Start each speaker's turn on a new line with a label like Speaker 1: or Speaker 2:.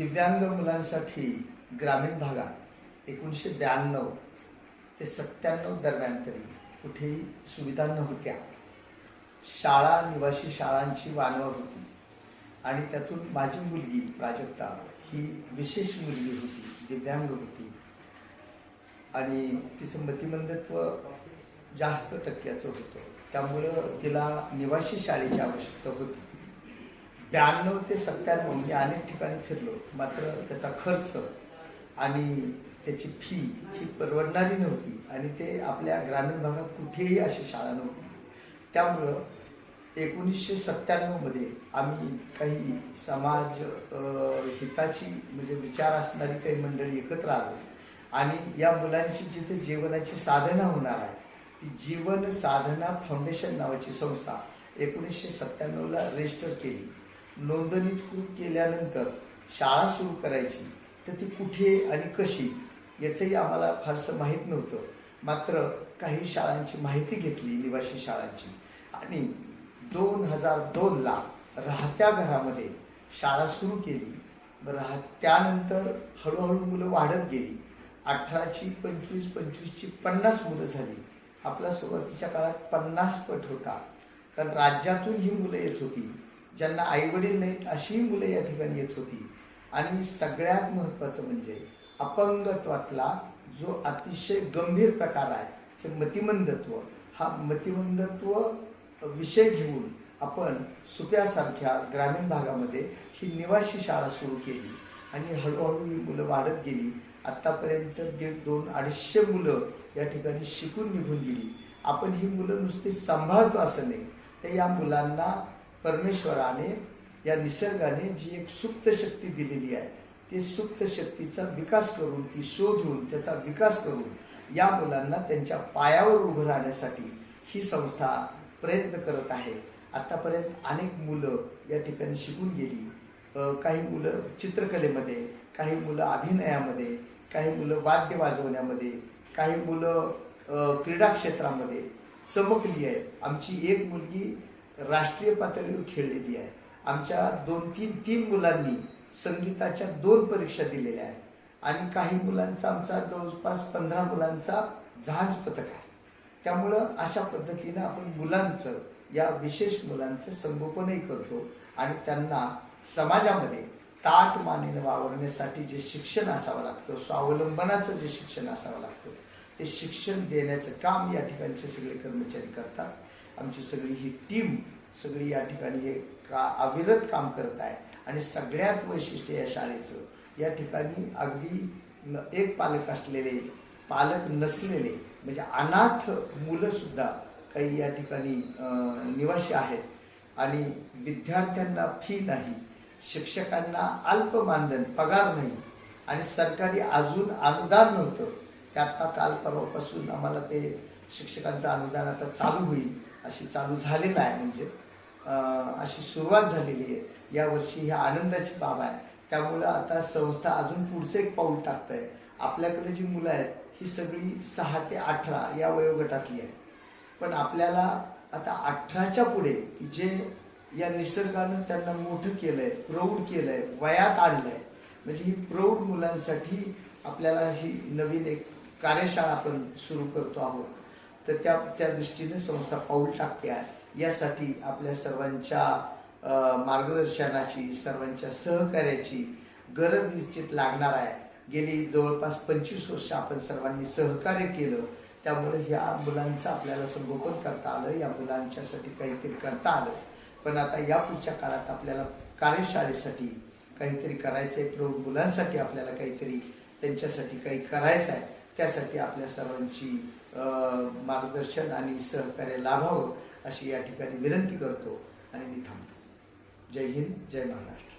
Speaker 1: दिव्यांग मुलांसाठी ग्रामीण भागात एकोणीसशे ब्याण्णव ते सत्त्याण्णव दरम्यान तरी कुठेही सुविधा नव्हत्या. शाळा निवासी शाळांची वानवा होती. आणि त्यातून माझी मुलगी प्राजक्ता ही विशेष मुलगी होती दिव्यांग होती. आणि तिचं मतिमंदत्व जास्त टक्क्याचं होतं. त्यामुळं तिला निवासी शाळेची आवश्यकता होती. ब्याण्णव ते सत्त्याण्णव म्हणजे अनेक ठिकाणी फिरलो. मात्र त्याचा खर्च आणि त्याची फी ही परवडणारी नव्हती आणि ते आपल्या ग्रामीण भागात कुठेही अशी शाळा नव्हती. त्यामुळं एकोणीसशे सत्त्याण्णवमध्ये आम्ही काही समाज हिताची म्हणजे विचार असणारी काही मंडळी एकत्र आलो. आणि या मुलांची जिथे जीवनाची साधना होणार आहे ती जीवन साधना फाउंडेशन नावाची संस्था एकोणीसशे सत्त्याण्णवला रजिस्टर केली. नोंदणीकृत केल्यानंतर शाळा सुरू करायची. तर ती कुठे आणि कशी याचंही आम्हाला फारसं माहीत नव्हतं. मात्र काही शाळांची माहिती घेतली निवासी शाळांची. आणि दोन हजार दोनला राहत्या घरामध्ये शाळा सुरू केली. राह त्यानंतर हळूहळू मुलं वाढत गेली. अठराची पंचवीस पंचवीसची पन्नास मुलं झाली. आपला सुरुवातीच्या काळात पन्नास पट होता. कारण राज्यातून ही मुलं येत होती. ज्यांना आईवडील नाहीत अशीही मुलं या ठिकाणी येत होती. आणि सगळ्यात महत्त्वाचं म्हणजे अपंगत्वातला जो अतिशय गंभीर प्रकार आहे ते मतिमंदत्व हा मतिमंदत्व विषय घेऊन आपण सुप्यासारख्या ग्रामीण भागामध्ये ही निवासी शाळा सुरू केली. आणि हळूहळू ही मुलं वाढत गेली. आत्तापर्यंत दीड दोन अडीचशे मुलं या ठिकाणी शिकून निघून गेली. आपण ही मुलं नुसती सांभाळतो असं नाही. तर या मुलांना परमेश्वराने या निसर्गाने जी एक सुप्त शक्ती दिलेली आहे ती सुप्त शक्तीचा विकास करून ती शोधून त्याचा विकास करून या मुलांना त्यांच्या पायावर उभं राहण्यासाठी ही संस्था प्रयत्न करत आहे. आत्तापर्यंत अनेक मुलं या ठिकाणी शिकून गेली. काही मुलं चित्रकलेमध्ये काही मुलं अभिनयामध्ये काही मुलं वाद्य वाजवण्यामध्ये काही मुलं क्रीडा क्षेत्रामध्ये चमकली आहेत. आमची एक मुलगी राष्ट्रीय पातळीवर खेळलेली आहे. आमच्या दोन तीन तीन मुलांनी संगीताच्या दोन परीक्षा दिलेल्या आहेत. आणि काही मुलांचा आमचा जवळपास पंधरा मुलांचा जहाज पथक आहे. त्यामुळं अशा पद्धतीनं आपण मुलांचं या विशेष मुलांचं संगोपनही करतो आणि त्यांना समाजामध्ये ताट मानेनं वावरण्यासाठी जे शिक्षण असावं लागतं स्वावलंबनाचं जे शिक्षण असावं लागतं ते शिक्षण देण्याचं काम या ठिकाणचे सगळे कर्मचारी करतात. आमची सगळी ही टीम सगळी या ठिकाणी हे का अविरत काम करत आहे. आणि सगळ्यात वैशिष्ट्य या शाळेचं या ठिकाणी अगदी न- एक पालक असलेले पालक नसलेले म्हणजे अनाथ मुलंसुद्धा काही या ठिकाणी निवासी आहेत. आणि विद्यार्थ्यांना फी नाही शिक्षकांना अल्प मानधन पगार नाही आणि सरकारी अजून अनुदान नव्हतं. ते आत्ता काल परवापासून आम्हाला ते शिक्षकांचं अनुदान आता चालू होईल. अशी चालू झालेलं आहे. म्हणजे अशी सुरुवात झालेली आहे. यावर्षी ही आनंदाची बाब आहे. त्यामुळं आता संस्था अजून पुढचं एक पाऊल टाकत आहे आपल्याकडे जी मुलं आहेत ही सगळी सहा ते अठरा या वयोगटातली आहे पण आपल्याला आता अठराच्या पुढे जे या निसर्गानं त्यांना मोठं केलं आहे प्रौढ केलं आहे वयात आणलं आहे म्हणजे ही प्रौढ मुलांसाठी आपल्याला ही नवीन एक कार्यशाळा आपण सुरू करतो आहोत. तर त्या त्या दृष्टीने संस्था पाऊल टाकते आहे. यासाठी आपल्या सर्वांच्या मार्गदर्शनाची सर्वांच्या सहकार्याची गरज निश्चित लागणार आहे. गेली जवळपास पंचवीस वर्ष आपण सर्वांनी सहकार्य केलं त्यामुळे ह्या मुलांचं आपल्याला संगोपन करता आलं या मुलांच्यासाठी काहीतरी करता आलं. पण आता या पुढच्या काळात आपल्याला कार्यशाळेसाठी काहीतरी करायचं आहे प्रौढ मुलांसाठी आपल्याला काहीतरी त्यांच्यासाठी काही करायचं आहे त्यासाठी आपल्या सर्वांची मार्गदर्शन आणि सहकार्य लाभावं अशी या ठिकाणी विनंती करतो आणि मी थांबतो. जय हिंद जय महाराष्ट्र.